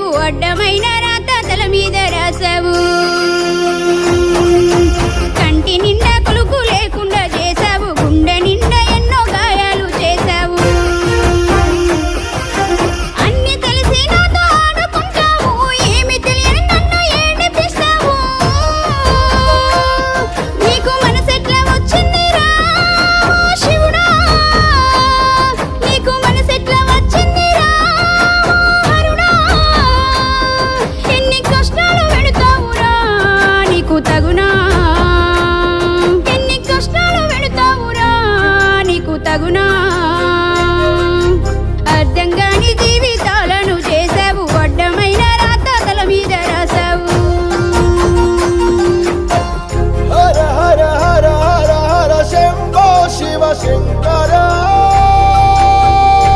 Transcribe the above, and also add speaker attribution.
Speaker 1: రాసావు అడ్డమైన రాత తల మీద రాసావు. తగునా? ఎన్ని కష్టాలు పెడతావురా నీకు తగునా? అర్థం కాని జీవితాలను చేసావు గొడ్డమైన రాతల మీద రాసావు
Speaker 2: హర హర హర హర శివ శంకర